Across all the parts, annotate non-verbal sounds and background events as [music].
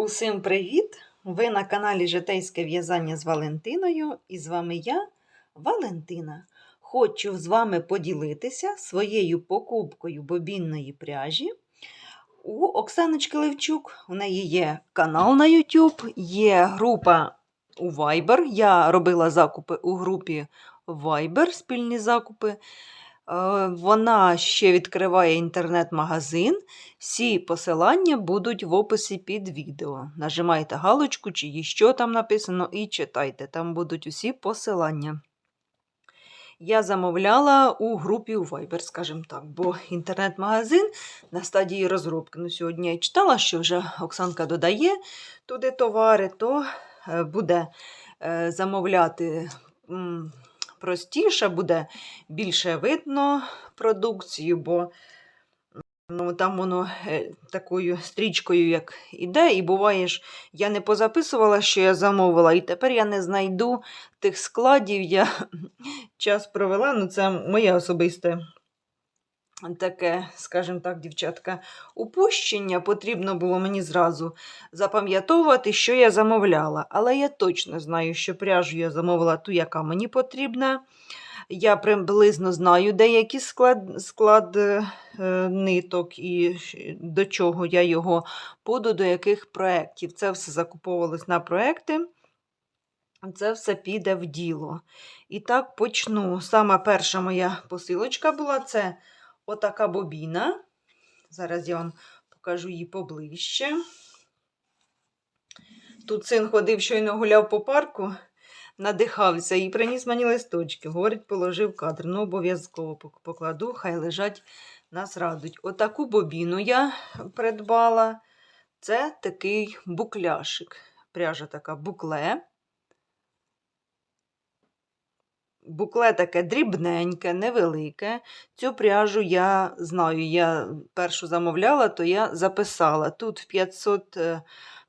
Усім привіт! Ви на каналі Житейське в'язання з Валентиною, і з вами я, Валентина. Хочу з вами поділитися своєю покупкою бобінної пряжі. У Оксаночки Левчук. У неї є канал на YouTube, є група у Viber. Я робила закупи у групі Viber, спільні закупи. Е, Вона ще відкриває інтернет-магазин. Всі посилання будуть в описі під відео. Нажимайте галочку, чи що там написано, і читайте. Там будуть усі посилання. Я замовляла у групі у Viber, скажімо так, бо інтернет-магазин на стадії розробки. Ну, Сьогодні я читала, що вже Оксанка додає туди товари, то е, буде е, замовляти простіше, буде більше видно продукцію, бо Ну, там воно е, такою стрічкою, як іде, і буває ж, я не позаписувала, що я замовила, і тепер я не знайду тих складів. Я [laughs] час провела, ну це моє особисте таке, скажімо так, дівчатка, упущення. Потрібно було мені зразу запам'ятовувати, що я замовляла. Але я точно знаю, що пряжу я замовила ту, яка мені потрібна. Я приблизно знаю деякий склад склад е, ниток і до чого я його буду, до яких проєктів. Це все закуповувалось на проекти. Це все піде в діло. І так почну. Сама перша моя посилочка була це отака бобіна. Зараз я вам покажу її поближче. Тут син ходив, щойно гуляв по парку надихався і приніс мені листочки. Говорить, положив кадр. Ну, обов'язково покладу, хай лежать, нас радуть. Отаку бобіну я придбала. Це такий букляшик. Пряжа така букле. Букле таке дрібненьке, невелике. Цю пряжу я знаю, я першу замовляла, то я записала. Тут 500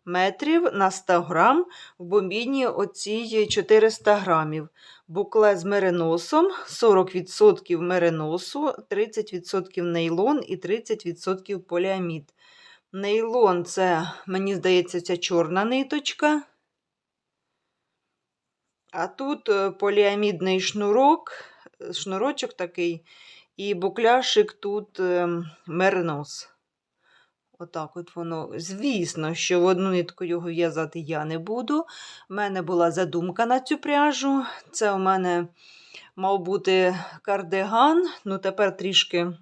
метрів на 100 грам, в бомбіні оці 400 грамів. Букле з мериносом, 40% мериносу, 30% нейлон і 30% поліамід. Нейлон це, мені здається, ця чорна ниточка. А тут е, поліамідний шнурок, шнурочок такий, і букляшик тут ем, меринос. Отак от воно. Звісно, що в одну нитку його в'язати я не буду. У мене була задумка на цю пряжу. Це у мене мав бути кардиган. Ну, тепер трішки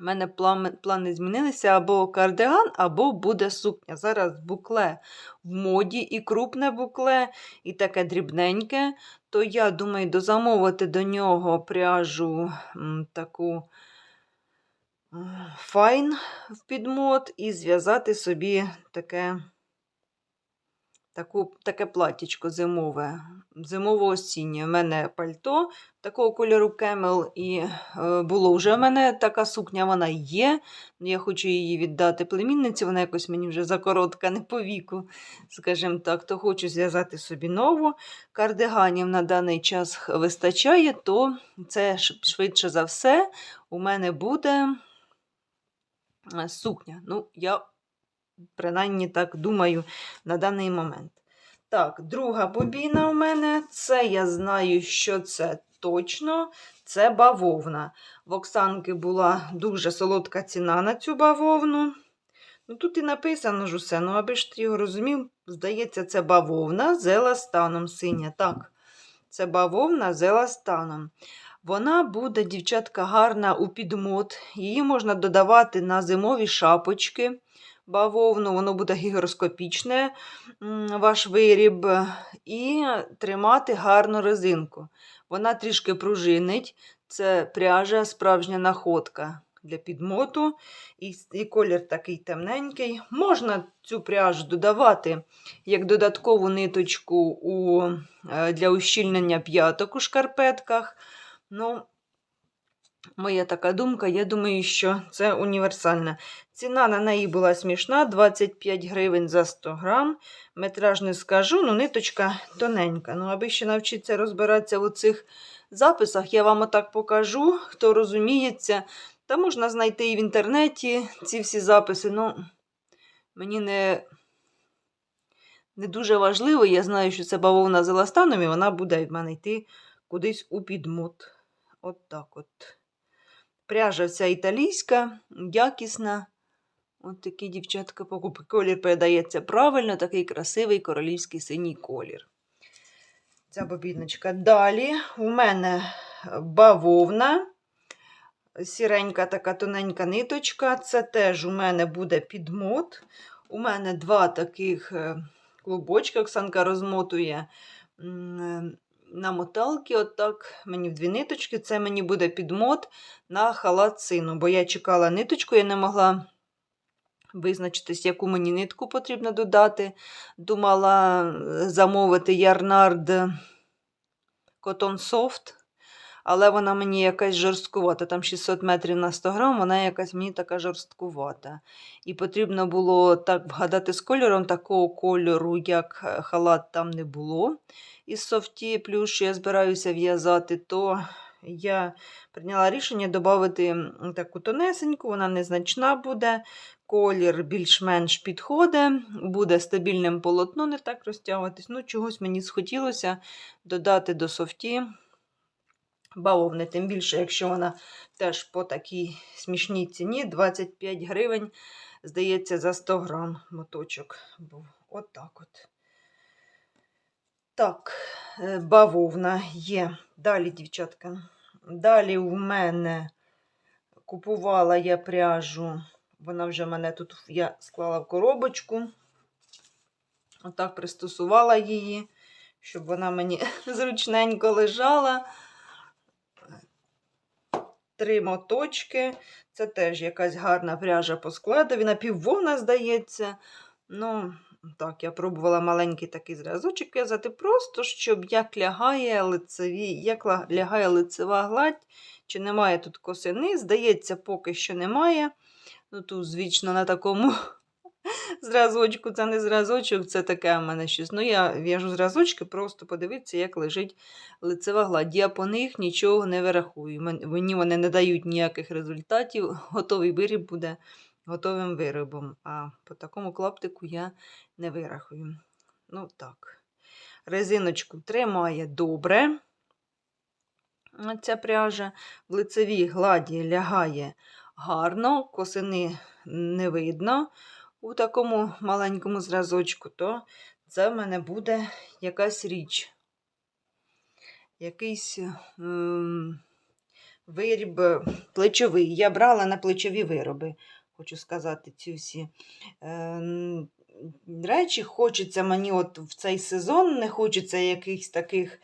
в мене плани змінилися або кардиган, або буде сукня. Зараз букле в моді, і крупне букле, і таке дрібненьке. То я думаю, дозамовити до нього пряжу таку файн в підмот і зв'язати собі таке таку, таке платтячко зимове, зимово-осіннє. У мене пальто такого кольору кемел, і е, було вже в мене така сукня, вона є. Я хочу її віддати племінниці, вона якось мені вже закоротка, не по віку, скажімо так, то хочу зв'язати собі нову. Кардиганів на даний час вистачає, то це швидше за все у мене буде. Е, сукня. Ну, я принаймні так думаю на даний момент. Так, друга бобіна у мене це я знаю, що це точно це бавовна. В Оксанки була дуже солодка ціна на цю бавовну. Ну, Тут і написано ж усе, ну аби ж ти його розумів, здається, це бавовна з еластаном синя. Так, це бавовна з еластаном. Вона буде, дівчатка, гарна у підмот. Її можна додавати на зимові шапочки. Бавовну, воно буде гігроскопічне, ваш виріб, і тримати гарну резинку. Вона трішки пружинить, це пряжа, справжня находка для підмоту. І і колір такий темненький. Можна цю пряжу додавати як додаткову ниточку у, е, для ущільнення п'яток у шкарпетках. Ну, моя така думка, я думаю, що це універсальна. Ціна на неї була смішна, 25 гривень за 100 грам. Метраж не скажу, ну ниточка тоненька. Ну, аби ще навчитися розбиратися у цих записах, я вам отак покажу, хто розуміється. Та можна знайти і в інтернеті ці всі записи. Ну, мені не не дуже важливо. Я знаю, що це бавовна з еластаном, і вона буде в мене йти кудись у підмот. От так от. Пряжа вся італійська, якісна. От такі дівчатка покупки. Колір передається правильно, такий красивий королівський синій колір. Ця бобіночка. Далі у мене бавовна. Сіренька така тоненька ниточка. Це теж у мене буде підмот. У мене два таких е, клубочки. Оксанка розмотує е, на моталки. Отак мені в дві ниточки. Це мені буде підмот на халат сину. Бо я чекала ниточку, я не могла визначитись, яку мені нитку потрібно додати. Думала е, замовити ярнард Cotton Soft, але вона мені якась жорсткувата. Там 600 метрів на 100 грам, вона якась мені така жорсткувата. І потрібно було так вгадати з кольором, такого кольору, як е, халат, там не було. Із софті, плюс що я збираюся в'язати, то я прийняла рішення додати таку тонесеньку, вона незначна буде. Колір більш-менш підходить, буде стабільним полотно, не так розтягуватись. Ну, чогось мені схотілося додати до софті бавовни. Тим більше, якщо вона теж по такій смішній ціні 25 гривень, здається, за 100 грам моточок був. От так от. Так, е, бавовна є. Далі, дівчатка. Далі у мене купувала я пряжу. Вона вже мене тут я склала в коробочку. Отак пристосувала її, щоб вона мені [laughs] зручненько лежала. Три моточки. Це теж якась гарна пряжа по складові. Напіввовна, здається. Ну, так, я пробувала маленький такий зразочок в'язати, просто щоб як лягає лицеві, як лягає лицева гладь, чи немає тут косини. Здається, поки що немає. Ну, тут, звісно, на такому зразочку, це не зразочок, це таке в мене щось. Ну, я в'яжу зразочки, просто подивитися, як лежить лицева гладь. Я по них нічого не вирахую. Мені вони не дають ніяких результатів. Готовий виріб буде готовим виробом. А по такому клаптику я не вирахую. Ну, так. Резиночку тримає добре. Ця пряжа в лицевій гладі лягає гарно, косини не видно у такому маленькому зразочку, то це в мене буде якась річ. Якийсь ем, виріб плечовий. Я брала на плечові вироби, хочу сказати, ці всі ем, речі. Хочеться мені от в цей сезон, не хочеться якихось таких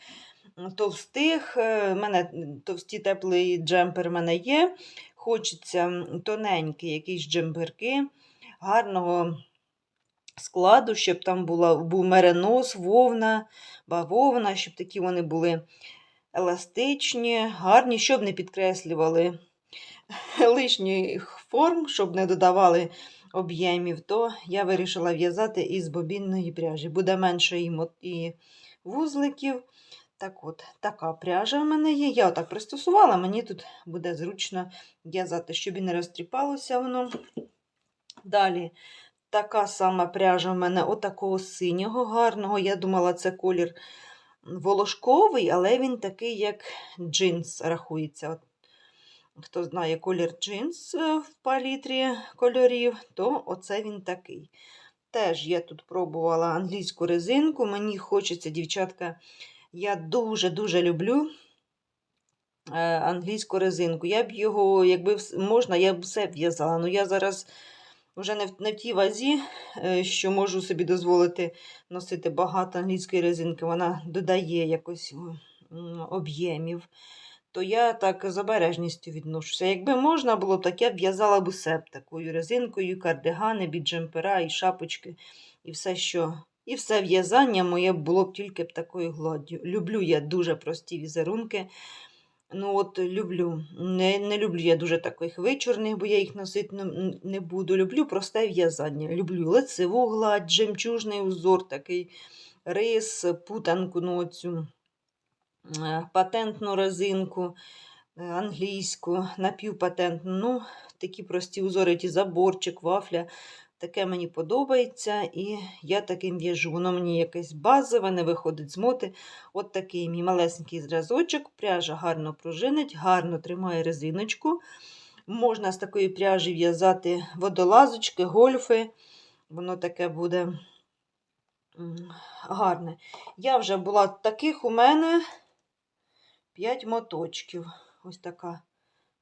товстих. У мене товсті теплий джемпер в мене є. Хочеться тоненькі якісь джемперки, гарного складу, щоб там була, був меренос, вовна, бавовна, щоб такі вони були еластичні, гарні, щоб не підкреслювали [laughs] лишніх форм, щоб не додавали об'ємів, то я вирішила в'язати із бобінної пряжі. Буде менше і, вузликів. Так от, така пряжа в мене є. Я отак пристосувала, мені тут буде зручно в'язати, щоб і не розтріпалося воно. Далі така сама пряжа в мене отакого синього гарного. Я думала, це колір волошковий, але він такий, як джинс рахується. От, хто знає колір джинс е, в палітрі кольорів, то оце він такий. Теж я тут пробувала англійську резинку. Мені хочеться, дівчатка, я дуже-дуже люблю е, англійську резинку. Я б його, якби можна, я б все в'язала. Ну я зараз вже не в, не в тій вазі, е, що можу собі дозволити носити багато англійської резинки. Вона додає якось об'ємів. То я так з обережністю відношуся. Якби можна було, так я б в'язала б усе такою резинкою, кардигани, біджемпера, і шапочки, і все, що. І все в'язання моє було б тільки б такою гладдю. Люблю я дуже прості візерунки. Ну, от люблю. Не, не люблю я дуже таких вичорних, бо я їх носити не, не буду. Люблю просте в'язання. Люблю лицеву гладь, жемчужний узор, такий рис, путанку, ну, е, патентну резинку, е, англійську, напівпатентну. Ну, такі прості узори, ті заборчик, вафля. Таке мені подобається, і я таким в'яжу. Воно мені якесь базове, не виходить з моти. От такий мій малесенький зразочок. Пряжа гарно пружинить, гарно тримає резиночку. Можна з такої пряжі в'язати водолазочки, гольфи. Воно таке буде гарне. Я вже була таких у мене 5 моточків. Ось така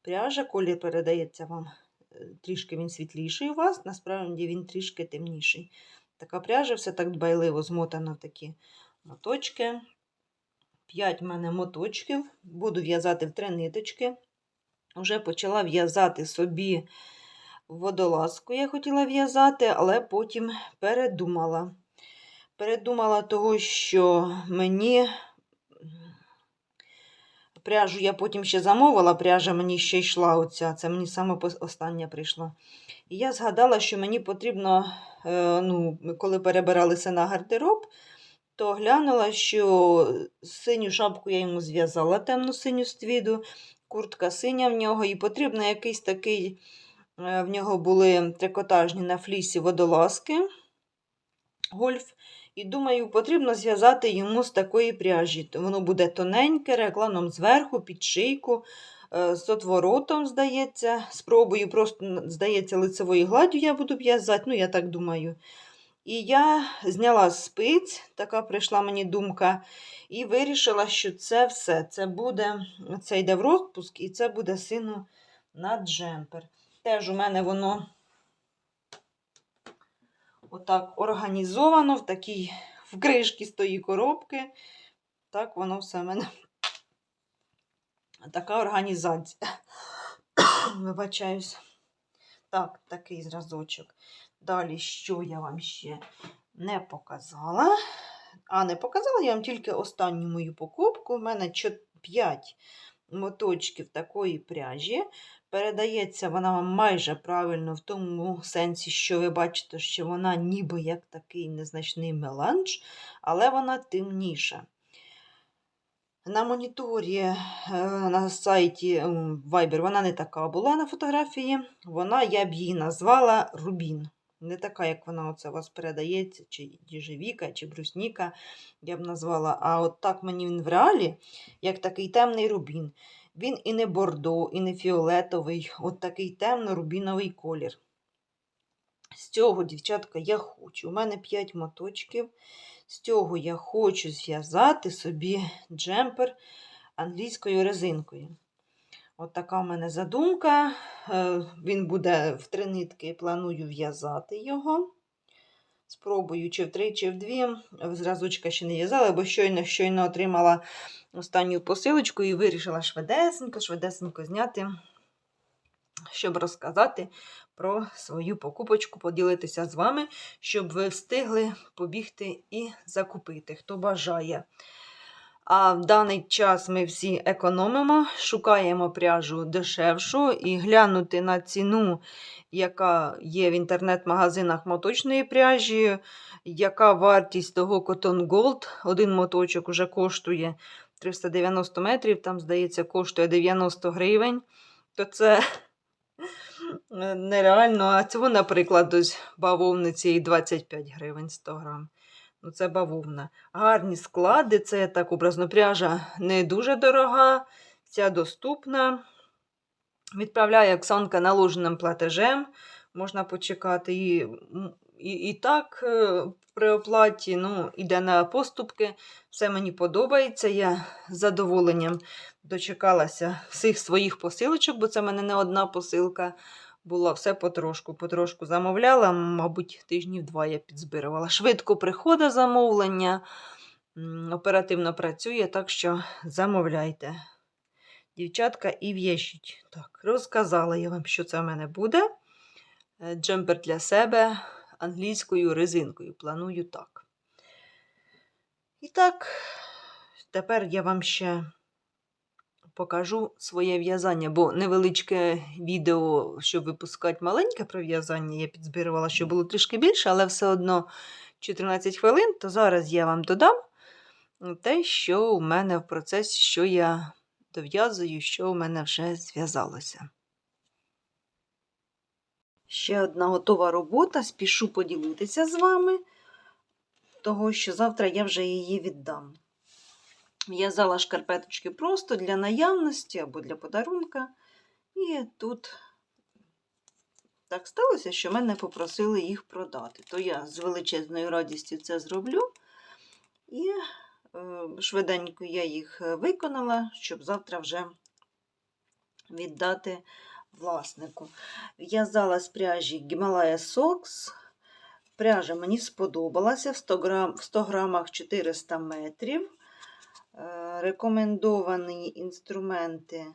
пряжа, колір передається вам. Е, Трішки він світліший у вас, насправді він трішки темніший. Така пряжа, все так дбайливо змотана в такі моточки. 5 в мене моточків. Буду в'язати в три ниточки. Вже почала в'язати собі водолазку, я хотіла в'язати, але потім передумала. Передумала того, що мені пряжу я потім ще замовила, пряжа мені ще йшла оця, це мені саме остання прийшла. І я згадала, що мені потрібно, е, ну, коли перебиралися на гардероб, то глянула, що синю шапку я йому зв'язала, темну синю з твіду, куртка синя в нього, і потрібно якийсь такий, е, в нього були трикотажні на флісі водолазки, гольф. І думаю, потрібно зв'язати йому з такої пряжі. Воно буде тоненьке, регланом зверху, під шийку, е, з отворотом, здається. Спробую, просто, здається, лицевою гладдю я буду в'язати, ну, я так думаю. І я зняла спиць, така прийшла мені думка, і вирішила, що це все. Це буде, це йде в розпуск, і це буде сину на джемпер. Теж у мене воно отак організовано в такій в кришці з тої коробки. Так воно все в мене. Така організація. Вибачаюсь. Так, такий зразочок. Далі, що я вам ще не показала. А, не показала я вам тільки останню мою покупку. У мене 5 моточків такої пряжі. Передається вона вам майже правильно в тому сенсі, що ви бачите, що вона ніби як такий незначний меланж, але вона темніша. На моніторі е, на сайті Viber вона не така була на фотографії. Вона, я б її назвала Рубін. Не така, як вона оце у вас передається, чи діжевіка, чи брусніка, я б назвала. А от так мені він в реалі, як такий темний рубін. Він і не бордо, і не фіолетовий, от такий темно-рубіновий колір. З цього, дівчатка, я хочу. У мене 5 моточків. З цього я хочу зв'язати собі джемпер англійською резинкою. От така в мене задумка. Е, Він буде в три нитки, планую в'язати його. Спробую чи втри, чи вдві. Зразочка ще не в'язала, бо щойно щойно отримала останню посилочку і вирішила швидесенько, швидесенько зняти, щоб розказати про свою покупочку, поділитися з вами, щоб ви встигли побігти і закупити, хто бажає. А в даний час ми всі економимо, шукаємо пряжу дешевшу і глянути на ціну, яка є в інтернет-магазинах моточної пряжі, яка вартість того Cotton Gold. Один моточок вже коштує 390 метрів, там, здається, коштує 90 гривень. То це [laughs] нереально. А цього, наприклад, ось бавовниці і 25 гривень 100 грам. Ну, це бавовна. Гарні склади, це так образно пряжа не дуже дорога, ця доступна. Відправляє Оксанка наложеним платежем. Можна почекати. І, і, і так е, при оплаті ну, іде на поступки. Все мені подобається. Я з задоволенням дочекалася всіх своїх посилочок, бо це в мене не одна посилка була. Все потрошку, потрошку замовляла. Мабуть, тижнів два я підзбирувала. Швидко приходить замовлення, оперативно працює, так що замовляйте. Дівчатка, і в'єщіть. Так, розказала я вам, що це в мене буде. Е, Джемпер для себе англійською резинкою. Планую так. І так, тепер я вам ще покажу своє в'язання, бо невеличке відео, щоб випускати маленьке про в'язання, я підзбирувала, що було трішки більше, але все одно 14 хвилин, то зараз я вам додам те, що у мене в процесі, що я дов'язую, що у мене вже зв'язалося. Ще одна готова робота. Спішу поділитися з вами, того що завтра я вже її віддам. В'язала шкарпеточки просто для наявності або для подарунка. І тут так сталося, що мене попросили їх продати. То я з величезною радістю це зроблю. І е, швиденько я їх виконала, щоб завтра вже віддати власнику. В'язала з пряжі Himalaya Socks. Пряжа мені сподобалася в 100, грам, в 100 грамах 400 метрів. Е, Рекомендовані інструменти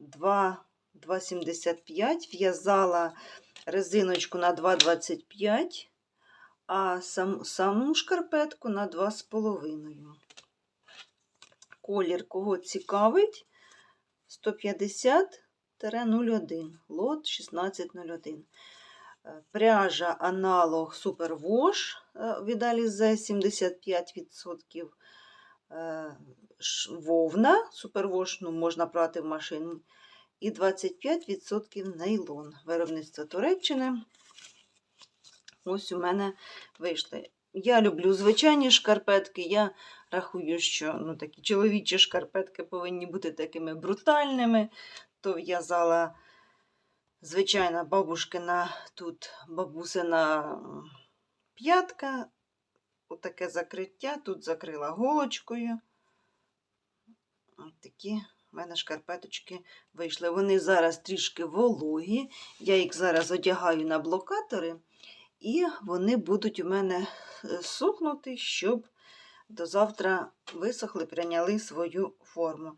2 2,75. В'язала резиночку на 2,25, а сам, саму шкарпетку на 2,5. Колір кого цікавить 150-01, лот 1601. Е, Пряжа аналог Superwash е, від Alize 75%. Е, Вовна, Superwash ну, можна прати в машині. І 25% нейлон. Виробництво Туреччини. Ось у мене вийшли. Я люблю звичайні шкарпетки. Я рахую, що ну, такі чоловічі шкарпетки повинні бути такими брутальними. То в'язала звичайна бабушкина, тут бабусина п'ятка. Отаке закриття. Тут закрила голочкою. От такі в мене шкарпеточки вийшли. Вони зараз трішки вологі. Я їх зараз одягаю на блокатори, і вони будуть у мене е, сохнути, щоб до завтра висохли, прийняли свою форму.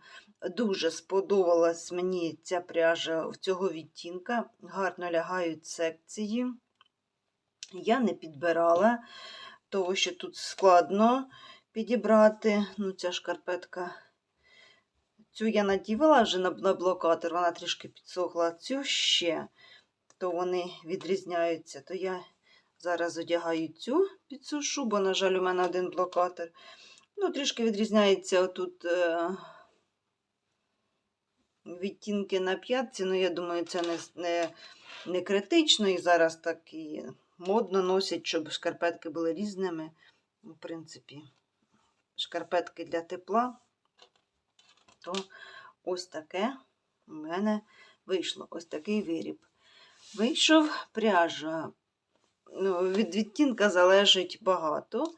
Дуже сподобалась мені ця пряжа цього відтінка. Гарно лягають секції. Я не підбирала, того що тут складно підібрати. Ну, ця шкарпетка. Цю я надівала вже на, блокатор, вона трішки підсохла. Цю ще, то вони відрізняються. То я зараз одягаю цю під цю шубу, на жаль, у мене один блокатор. Ну, трішки відрізняється отут е, відтінки на п'ятці. Ну, я думаю, це не, не, не критично. І зараз так і модно носять, щоб шкарпетки були різними. В принципі, шкарпетки для тепла то ось таке у мене вийшло. Ось такий виріб. Вийшов пряжа. Ну, від відтінка залежить багато,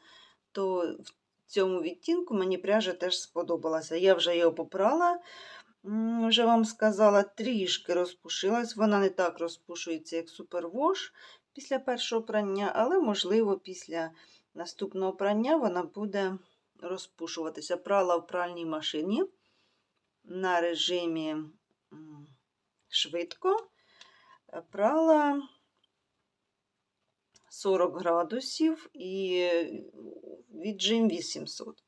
то в цьому відтінку мені пряжа теж сподобалася. Я вже його попрала, вже вам сказала, трішки розпушилась. Вона не так розпушується, як супервош після першого прання, але, можливо, після наступного прання вона буде розпушуватися. Прала в пральній машині на режимі швидко. Прала 40 градусів і віджим 800.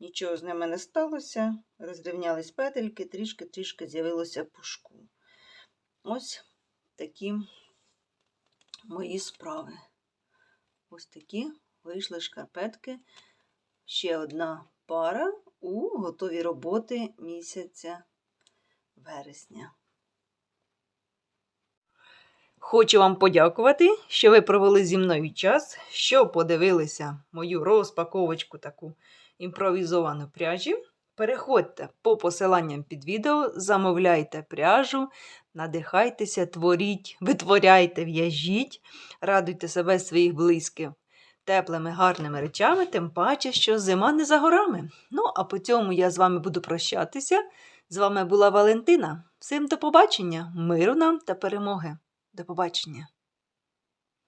Нічого з ними не сталося. Розрівнялись петельки, трішки-трішки з'явилося пушку. Ось такі мої справи. Ось такі вийшли шкарпетки. Ще одна пара у готові роботи місяця вересня. Хочу вам подякувати, що ви провели зі мною час, що подивилися мою розпаковочку таку імпровізовану пряжі. Переходьте по посиланням під відео, замовляйте пряжу, надихайтеся, творіть, витворяйте, в'яжіть, радуйте себе своїх близьких теплими, гарними речами, тим паче, що зима не за горами. Ну, а по цьому я з вами буду прощатися. З вами була Валентина. Всім до побачення, миру нам та перемоги. До побачення!